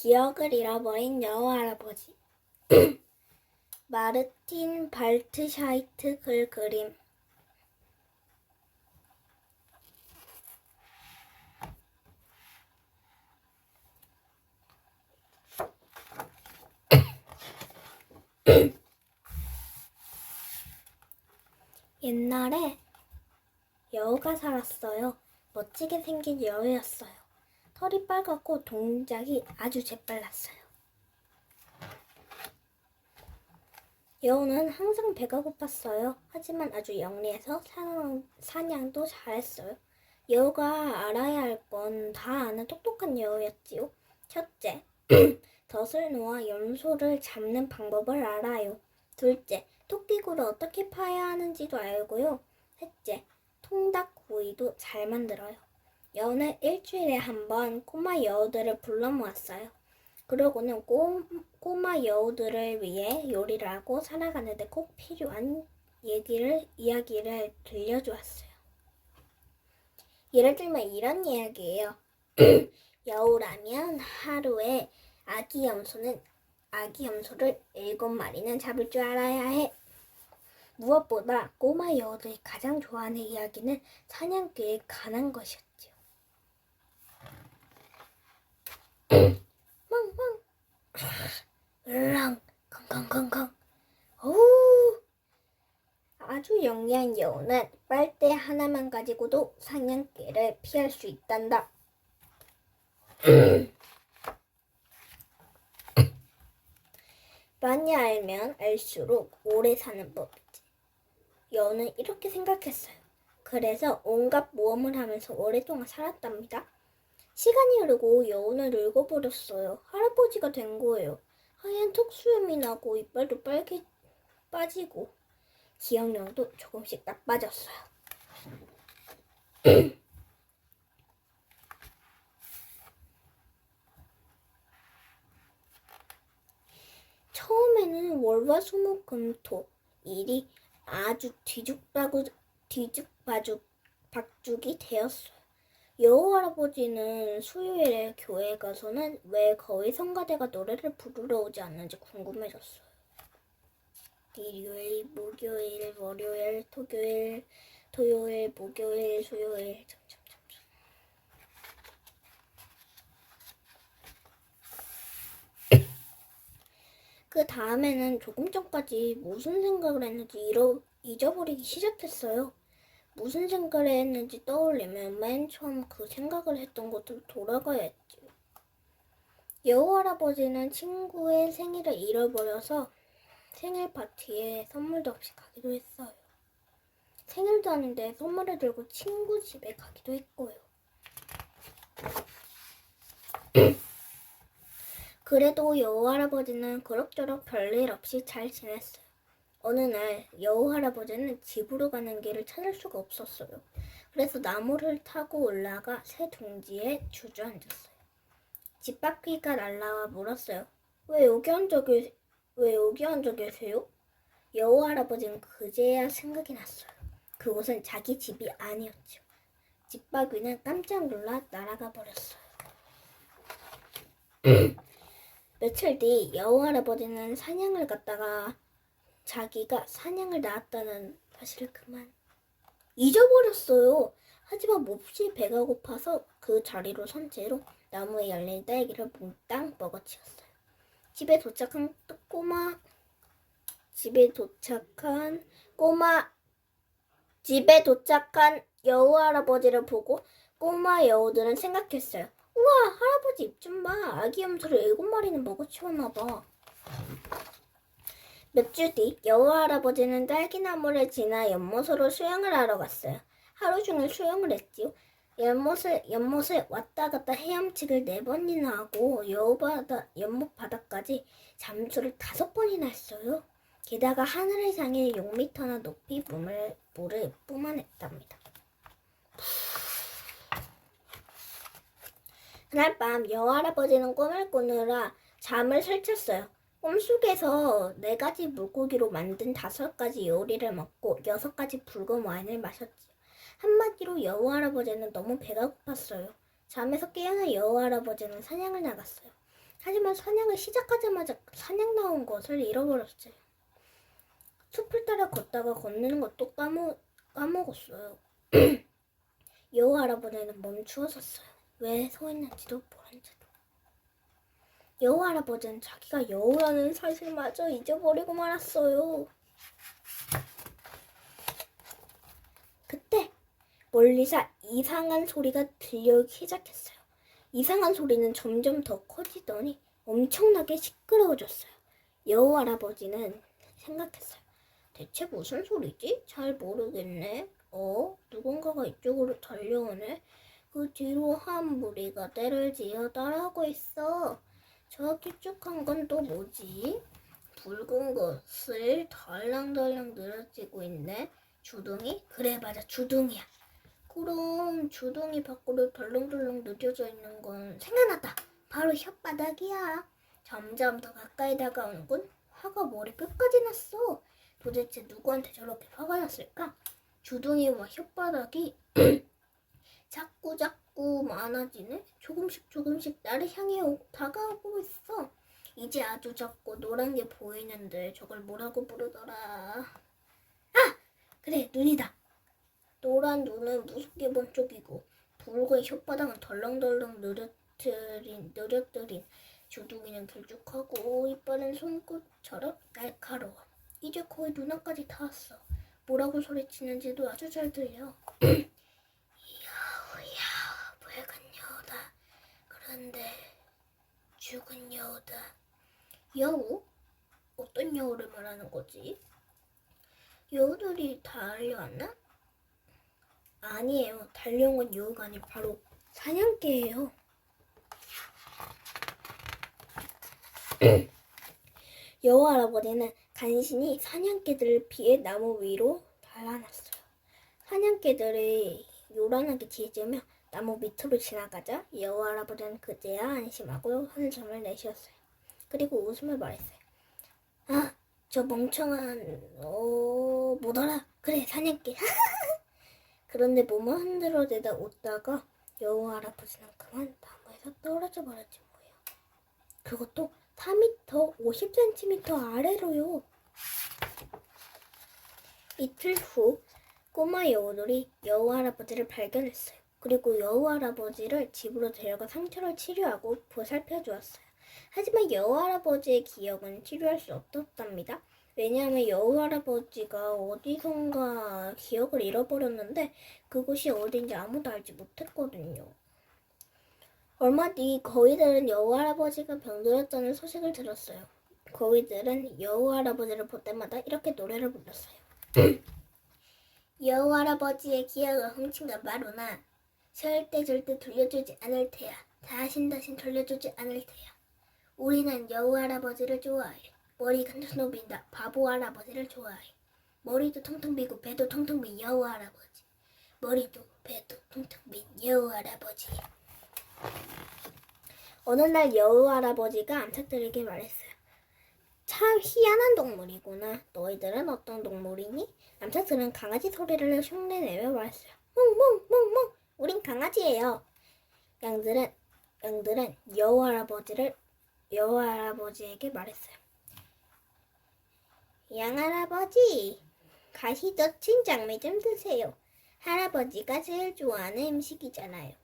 기억을 잃어버린 여우 할아버지. 마르틴 발트샤이트 글 그림. 옛날에 여우가 살았어요. 멋지게 생긴 여우였어요. 털이 빨갛고 동작이 아주 재빨랐어요. 여우는 항상 배가 고팠어요. 하지만 아주 영리해서 사냥, 사냥도 잘했어요. 여우가 알아야 할 건 다 아는 똑똑한 여우였지요. 첫째, 덫을 놓아 염소를 잡는 방법을 알아요. 둘째, 토끼굴을 어떻게 파야 하는지도 알고요. 셋째, 통닭구이도 잘 만들어요. 여우는 일주일에 한 번 꼬마 여우들을 불러 모았어요. 그러고는 꼬, 꼬마 여우들을 위해 요리를 하고 살아가는데 꼭 필요한 얘기를, 이야기를 들려주었어요. 예를 들면 이런 이야기예요. 여우라면 하루에 아기 염소는 아기 염소를 일곱 마리는 잡을 줄 알아야 해. 무엇보다 꼬마 여우들이 가장 좋아하는 이야기는 사냥개에 관한 것이었죠. 멍멍, 으랑, 컹컹컹컹. 오, 아주 영리한 여우는 빨대 하나만 가지고도 사냥개를 피할 수 있단다. 많이 알면 알수록 오래 사는 법이지. 여우는 이렇게 생각했어요. 그래서 온갖 모험을 하면서 오랫동안 살았답니다. 시간이 흐르고 여우는 늙어버렸어요. 할아버지가 된 거예요. 하얀 턱수염이 나고 이빨도 빨개 빠지고 기억력도 조금씩 나빠졌어요. 처음에는 월화수목금토 일이 아주 뒤죽박죽 뒤죽바죽 박죽이 되었어요. 여우 할아버지는 수요일에 교회에 가서는 왜 거의 성가대가 노래를 부르러 오지 않는지 궁금해졌어요. 일요일, 목요일, 월요일, 토요일, 토요일, 목요일, 수요일. 그 다음에는 조금 전까지 무슨 생각을 했는지 잃어, 잊어버리기 시작했어요. 무슨 생각을 했는지 떠올리면 맨 처음 그 생각을 했던 곳으로 돌아가야 했지. 여우 할아버지는 친구의 생일을 잃어버려서 생일 파티에 선물도 없이 가기도 했어요. 생일도 아닌데 선물을 들고 친구 집에 가기도 했고요. 그래도 여우 할아버지는 그럭저럭 별일 없이 잘 지냈어요. 어느 날 여우 할아버지는 집으로 가는 길을 찾을 수가 없었어요. 그래서 나무를 타고 올라가 새 둥지에 주저앉았어요. 집 바퀴가 날라와 물었어요. 왜 여기 앉아 계, 왜 여기 앉아 계세요? 여우 할아버지는 그제야 생각이 났어요. 그곳은 자기 집이 아니었죠. 집 바퀴는 깜짝 놀라 날아가 버렸어요. 며칠 뒤 여우 할아버지는 사냥을 갔다가 자기가 사냥을 나왔다는 사실을 그만 잊어버렸어요. 하지만 몹시 배가 고파서 그 자리로 선 채로 나무에 열린 딸기를 몽땅 먹어치웠어요. 집에 도착한 꼬마 집에 도착한 꼬마 집에 도착한 여우 할아버지를 보고 꼬마 여우들은 생각했어요. 우와 할아버지 입 좀 봐. 아기 염소를 일곱 마리는 먹어치웠나 봐. 몇 주 뒤 여우 할아버지는 딸기나무를 지나 연못으로 수영을 하러 갔어요. 하루 종일 수영을 했지요. 연못을 연못을 왔다 갔다 헤엄치기를 네 번이나 하고 여우바다 연못 바닥까지 잠수를 다섯 번이나 했어요. 게다가 하늘을 향해 6미터나 높이 물을 물을 뿜어냈답니다. 그날 밤 여우 할아버지는 꿈을 꾸느라 잠을 설쳤어요. 꿈속에서 네 가지 물고기로 만든 다섯 가지 요리를 먹고 여섯 가지 붉은 와인을 마셨지. 한마디로 여우 할아버지는 너무 배가 고팠어요. 잠에서 깨어난 여우 할아버지는 사냥을 나갔어요. 하지만 사냥을 시작하자마자 사냥 나온 것을 잃어버렸어요. 숲을 따라 걷다가 건너는 것도 까먹, 까먹었어요. 여우 할아버지는 멈추어 섰어요. 왜 서 있는지도 모른지도. 여우 할아버지는 자기가 여우라는 사실마저 잊어버리고 말았어요. 그때 멀리서 이상한 소리가 들려오기 시작했어요. 이상한 소리는 점점 더 커지더니 엄청나게 시끄러워졌어요. 여우 할아버지는 생각했어요. 대체 무슨 소리지? 잘 모르겠네. 어? 누군가가 이쪽으로 달려오네. 그 뒤로 한 무리가 때를 지어 따라오고 있어. 저 길쭉한 건 또 뭐지? 붉은 것을 달랑달랑 늘어지고 있네. 주둥이? 그래 맞아 주둥이야. 그럼 주둥이 밖으로 덜렁덜렁 느껴져 있는 건 생각났다. 바로 혓바닥이야. 점점 더 가까이 다가오는군. 화가 머리 끝까지 났어. 도대체 누구한테 저렇게 화가 났을까? 주둥이와 혓바닥이 자꾸 자꾸 많아지네. 조금씩 조금씩 나를 향해 오- 다가오고 있어. 이제 아주 작고 노란 게 보이는데 저걸 뭐라고 부르더라. 아! 그래 눈이다. 노란 눈은 무섭게 번쩍이고 붉은 혓바닥은 덜렁덜렁 느려뜨린 느려뜨린 주둥이는 길쭉하고 이빨은 손끝처럼 날카로워. 이제 거의 눈앞까지 다 왔어. 뭐라고 소리치는지도 아주 잘 들려. 야우 야우 붉은 여우다. 그런데 죽은 여우다. 여우? 어떤 여우를 말하는 거지? 여우들이 다 달려왔나? 아니에요. 달려온 건 여우가 아니고 바로 사냥개예요. 여우 할아버지는 간신히 사냥개들을 피해 나무 위로 달아났어요. 사냥개들이 요란하게 짖으며 나무 밑으로 지나가자 여우 할아버지는 그제야 안심하고 한숨을 내쉬었어요. 그리고 웃으며 말했어요. 아, 저 멍청한 어 뭐더라? 그래 사냥개. 그런데 몸을 흔들어대다 웃다가 여우 할아버지는 그만 나무에서 떨어져 버렸지 뭐예요. 그것도 4m 50cm 아래로요. 이틀 후 꼬마 여우들이 여우 할아버지를 발견했어요. 그리고 여우 할아버지를 집으로 데려가 상처를 치료하고 보살펴 주었어요. 하지만 여우 할아버지의 기억은 치료할 수 없었답니다. 왜냐하면 여우 할아버지가 어디선가 기억을 잃어버렸는데 그곳이 어딘지 아무도 알지 못했거든요. 얼마 뒤 거위들은 여우 할아버지가 병들었다는 소식을 들었어요. 거위들은 여우 할아버지를 볼 때마다 이렇게 노래를 불렀어요. 여우 할아버지의 기억을 훔친 건 바로 나. 절대 절대 돌려주지 않을 테야. 다신 다신 돌려주지 않을 테야. 우리는 여우 할아버지를 좋아해. 머리가 빈다. 바보 할아버지를 좋아해. 머리도 텅텅 비고 배도 텅텅 빈 여우 할아버지. 머리도 배도 텅텅 빈 여우 할아버지. 어느 날 여우 할아버지가 암탉들에게 말했어요. 참 희한한 동물이구나. 너희들은 어떤 동물이니? 암탉들은 강아지 소리를 흉내내며 말했어요. 멍멍멍멍. 우린 강아지예요. 양들은 양들은 여우 할아버지를 여우 할아버지에게 말했어요. 양 할아버지, 가시 젖힌 장미 좀 드세요. 할아버지가 제일 좋아하는 음식이잖아요.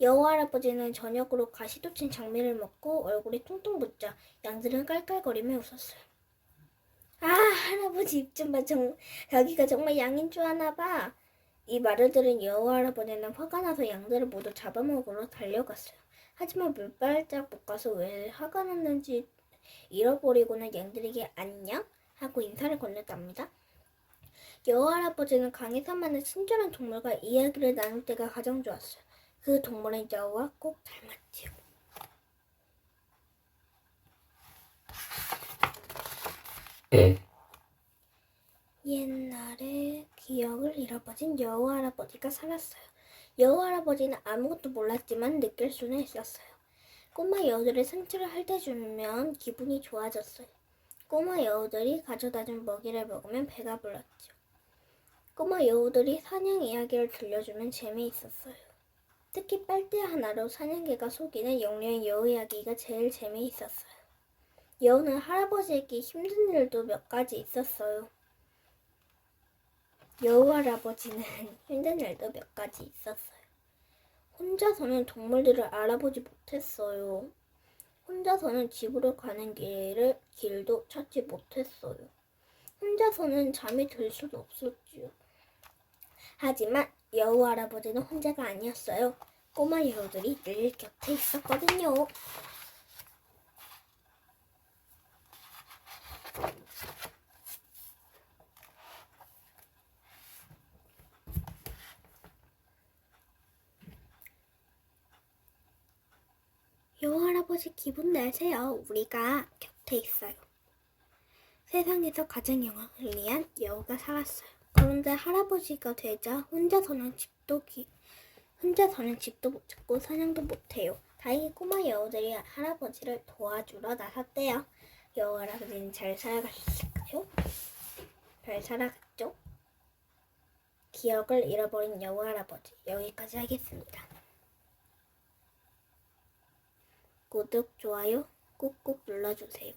여우 할아버지는 저녁으로 가시 돋친 장미를 먹고 얼굴이 퉁퉁 붓자 양들은 깔깔거리며 웃었어요. 아 할아버지 입 좀 봐. 정, 여기가 정말 양인 줄 아나 봐. 이 말을 들은 여우 할아버지는 화가 나서 양들을 모두 잡아먹으러 달려갔어요. 하지만 몇 발짝 못 가서 왜 화가 났는지 잃어버리고는 양들에게 안녕 하고 인사를 건넸답니다. 여우 할아버지는 강에서 만난 친절한 동물과 이야기를 나눌 때가 가장 좋았어요. 그 동물은 여우와 꼭 닮았지요. 옛날에 기억을 잃어버린 여우 할아버지가 살았어요. 여우 할아버지는 아무것도 몰랐지만 느낄 수는 있었어요. 꼬마 여우들의 상처를 핥아주면 기분이 좋아졌어요. 꼬마 여우들이 가져다준 먹이를 먹으면 배가 불렀죠. 꼬마 여우들이 사냥 이야기를 들려주면 재미있었어요. 특히 빨대 하나로 사냥개가 속이는 영령 여우 이야기가 제일 재미있었어요. 여우는 할아버지에게 힘든 일도 몇 가지 있었어요. 여우 할아버지는 힘든 일도 몇 가지 있었어요. 혼자서는 동물들을 알아보지 못했어요. 혼자서는 집으로 가는 길을 길도 찾지 못했어요. 혼자서는 잠이 들 수도 없었지요. 하지만 여우 할아버지는 혼자가 아니었어요. 꼬마 여우들이 늘 곁에 있었거든요. 여우 할아버지 기분 내세요. 우리가 곁에 있어요. 세상에서 가장 영리한 여우가 살았어요. 그런데 할아버지가 되자 혼자서는 집도 기, 혼자서는 집도 못 찾고 사냥도 못 해요. 다행히 꼬마 여우들이 할아버지를 도와주러 나섰대요. 여우 할아버지는 잘 살아갔을까요? 잘 살아갔죠? 기억을 잃어버린 여우 할아버지 여기까지 하겠습니다. 구독, 좋아요 꾹꾹 눌러주세요.